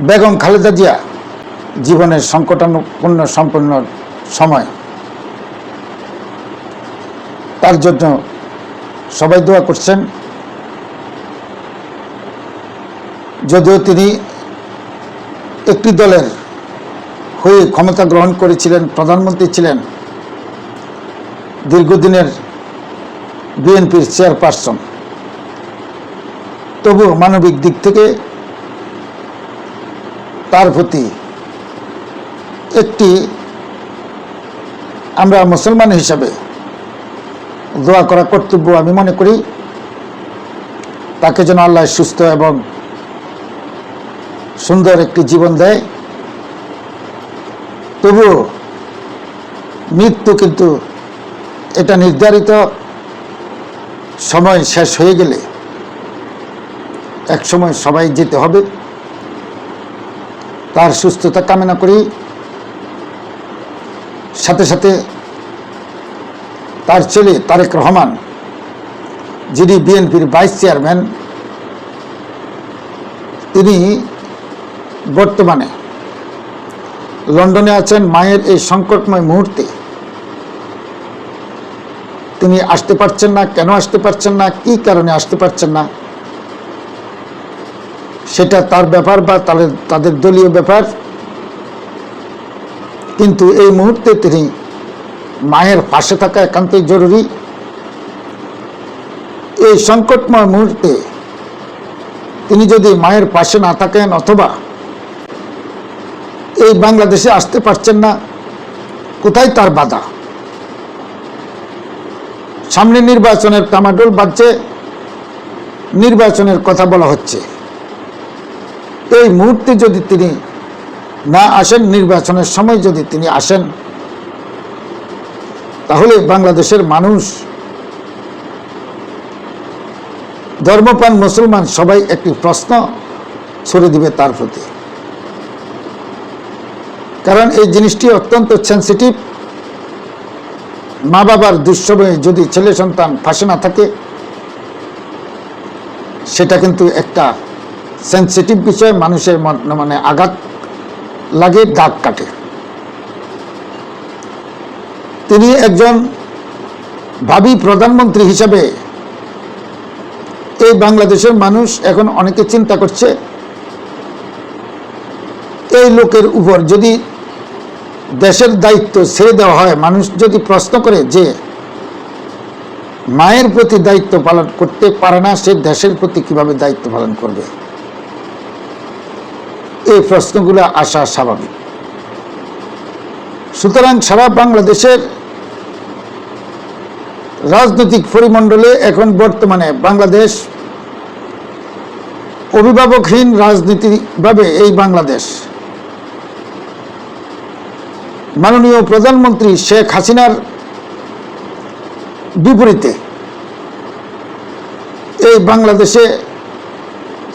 বেগম খালেদা জিয়া জীবনের সংকটাপূর্ণ সম্পন্ন সময়। তার জন্য সবাই দোয়া করছেন। যদিও তিনি একটি দলের হয়ে ক্ষমতা গ্রহণ করেছিলেন, প্রধানমন্ত্রী ছিলেন, দীর্ঘদিনের বিএনপির চেয়ারপারসন। তবু মানবিক দিক থেকে তার প্রতি একটি আমরা মুসলমান হিসাবে দোয়া করা কর্তব্য আমি মনে করি। তাকে যেন আল্লাহ সুস্থ এবং সুন্দর একটি জীবন দেয়। তবুও মৃত্যু কিন্তু এটা নির্ধারিত সময় শেষ হয়ে গেলে এক সময় সবাই যেতে হবে। তার সুস্থতা কামনা করি। সাথে সাথে তার ছেলে তারেক রহমান, যিনি বিএনপির ভাইস চেয়ারম্যান, তিনি বর্তমানে লন্ডনে আছেন। মায়ের এই সংকটময় মুহূর্তে তিনি আসতে পারছেন না। কেন আসতে পারছেন না? কি কারণে আসতে পারছেন না? সেটা তার ব্যাপার বা তাদের তাদের দলীয় ব্যাপার। কিন্তু এই মুহূর্তে তিনি মায়ের পাশে থাকা একান্তই জরুরি। এই সংকটময় মুহূর্তে তিনি যদি মায়ের পাশে না থাকেন অথবা এই বাংলাদেশে আসতে পারছেন না, কোথায় তার বাধা? সামনে নির্বাচনের টামাডোল বাজছে, নির্বাচনের কথা বলা হচ্ছে। এই মুহূর্তে যদি তিনি না আসেন, নির্বাচনের সময় যদি তিনি আসেন, তাহলে বাংলাদেশের মানুষ, ধর্মপ্রাণ মুসলমান সবাই একটি প্রশ্ন ছড়ে দিবে তার প্রতি। কারণ এই জিনিসটি অত্যন্ত সেন্সিটিভ মা বাবার দুঃসময়ে যদি ছেলে সন্তান ফাঁসে না থাকে, সেটা কিন্তু একটা সেন্সিটিভ বিষয় মানুষের মানে আঘাত লাগে, দাগ কাটে। তিনি একজন ভাবি প্রধানমন্ত্রী হিসাবে এই বাংলাদেশের মানুষ এখন অনেকে চিন্তা করছে, এই লোকের উপর যদি দেশের দায়িত্ব ছেড়ে দেওয়া হয়, মানুষ যদি প্রশ্ন করে যে মায়ের প্রতি দায়িত্ব পালন করতে পারে না, সে দেশের প্রতি কীভাবে দায়িত্ব পালন করবে? এই প্রশ্নগুলো আসা স্বাভাবিক। সুতরাং সারা বাংলাদেশের রাজনৈতিক পরিমণ্ডলে এখন বর্তমানে বাংলাদেশ অভিভাবকহীন রাজনীতিভাবে এই বাংলাদেশ। মাননীয় প্রধানমন্ত্রী শেখ হাসিনার বিপরীতে এই বাংলাদেশে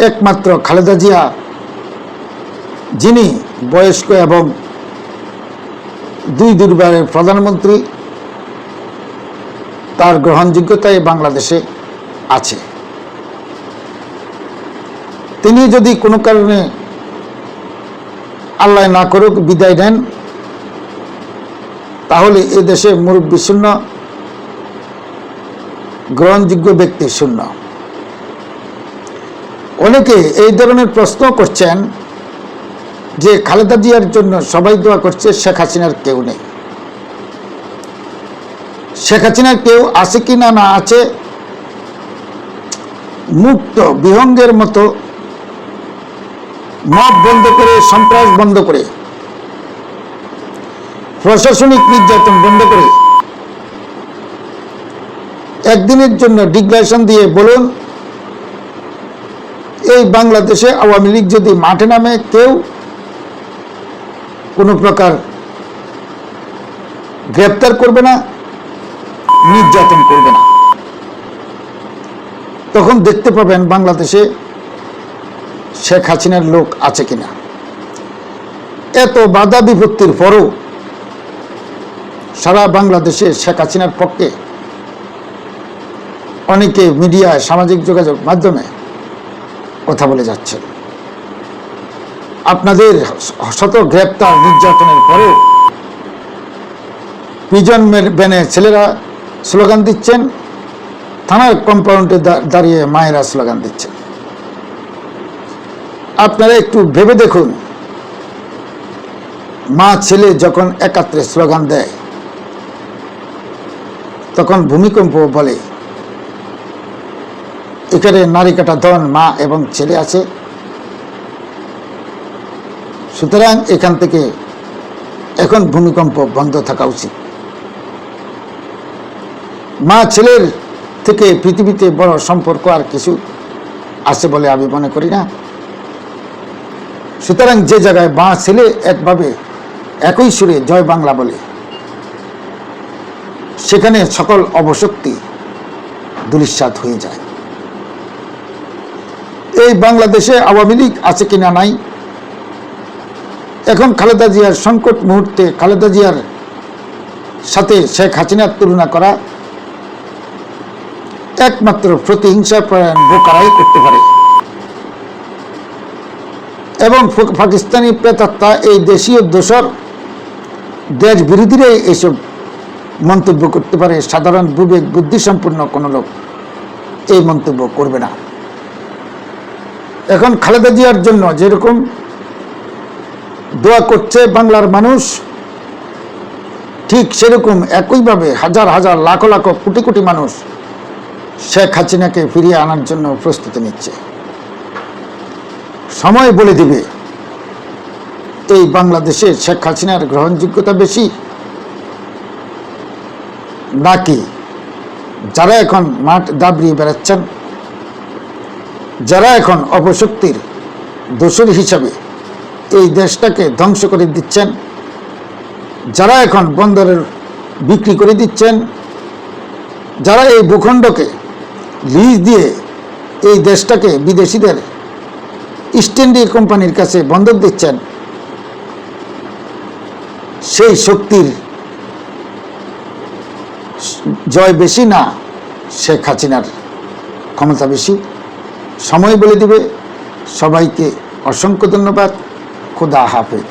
একমাত্র খালেদা জিয়া যিনি বয়স্ক এবং দুই দুর্বারের প্রধানমন্ত্রী, তার গ্রহণযোগ্যতা এই বাংলাদেশে আছে। তিনি যদি কোনো কারণে আল্লাহ না করুক, বিদায় নেন, তাহলে এ দেশে মুরব্বী শূন্য, গ্রহণযোগ্য ব্যক্তি শূন্য। অনেকে এই ধরনের প্রশ্ন করছেন যে খালেদা জিয়ার জন্য সবাই দোয়া করছে, শেখ হাসিনার কেউ নেই। শেখ হাসিনার কেউ আছে কি না না আছে, মুক্ত বিহঙ্গের মতো মত বন্ধ করে, সন্ত্রাস বন্ধ করে, প্রশাসনিক নির্যাতন বন্ধ করে, একদিনের জন্য ডিক্লারেশন দিয়ে বলুন, এই বাংলাদেশে আওয়ামী লীগ যদি মাঠে নামে, কেউ কোনো প্রকার গ্রেপ্তার করবে না, নির্যাতন করবে না। তখন দেখতে পাবেন বাংলাদেশে শেখ হাসিনার লোক আছে কিনা। এত বাধা বিপত্তির পরও সারা বাংলাদেশে শেখ হাসিনার পক্ষে অনেকে মিডিয়ায় সামাজিক যোগাযোগ মাধ্যমে কথা বলে যাচ্ছেন। আপনাদের শত গ্রেপ্তার নির্যাতনের পরে পিজন ব্যানে ছেলেরা স্লোগান দিচ্ছেন থানার কম্পাউন্ডে দাঁড়িয়ে মায়েরা স্লোগান দিচ্ছেন। আপনারা একটু ভেবে দেখুন, মা ছেলে যখন একাত্রে স্লোগান দেয়, তখন ভূমিকম্প বলে। এখানে নারী কাটা ধন মা এবং ছেলে আছে। সুতরাং এখান থেকে এখন ভূমিকম্প বন্ধ থাকা উচিত। মা ছেলের থেকে পৃথিবীতে বড় সম্পর্ক আর কিছু আছে বলে আমি মনে করি না। সুতরাং যে জায়গায় মা ছেলে একভাবে একই সুরে জয় বাংলা বলে, সেখানে সকল অবশক্তি দুলিশ্বাত হয়ে যায়। এই বাংলাদেশে আওয়ামী লীগ আছে কিনা নাই এখন খালেদা জিয়ার সংকট মুহূর্তে খালেদা জিয়ার সাথে শেখ হাসিনার তুলনা করা একমাত্র প্রতিহিংসা প্রয়াণ বোকারাই করতে পারে। এবং পাকিস্তানি প্রেতাত্মা, এই দেশীয় দোষর দেশ বিরোধীরাই এইসব মন্তব্য করতে পারে। সাধারণ বিবেক, বুদ্ধিসম্পন্ন কোনো লোক এই মন্তব্য করবে না। এখন খালেদা জিয়ার জন্য যেরকম দোয়া করছে বাংলার মানুষ। ঠিক সেরকম একইভাবে হাজার হাজার, লাখো লাখো, কোটি কোটি মানুষ শেখ হাসিনাকে ফিরিয়ে আনার জন্য প্রস্তুতি নিচ্ছে। সময় বলে দিবে। এই বাংলাদেশে শেখ হাসিনার গ্রহণযোগ্যতা বেশি নাকি? যারা এখন মাঠ দাবড়িয়ে বেড়াচ্ছেন, যারা এখন অপশক্তির দোষর হিসাবে এই দেশটাকে ধ্বংস করে দিচ্ছেন। যারা এখন বন্দরের বিক্রি করে দিচ্ছেন, যারা এই ভূখণ্ডকে লিজ দিয়ে এই দেশটাকে বিদেশিদের ইস্ট ইন্ডিয়া কোম্পানির কাছে বন্দর দিচ্ছেন, সেই শক্তির জয় বেশি না শেখ হাসিনার ক্ষমতা বেশি। সময় বলে দিবে। সবাইকে অসংখ্য ধন্যবাদ। খুদা হাফেজ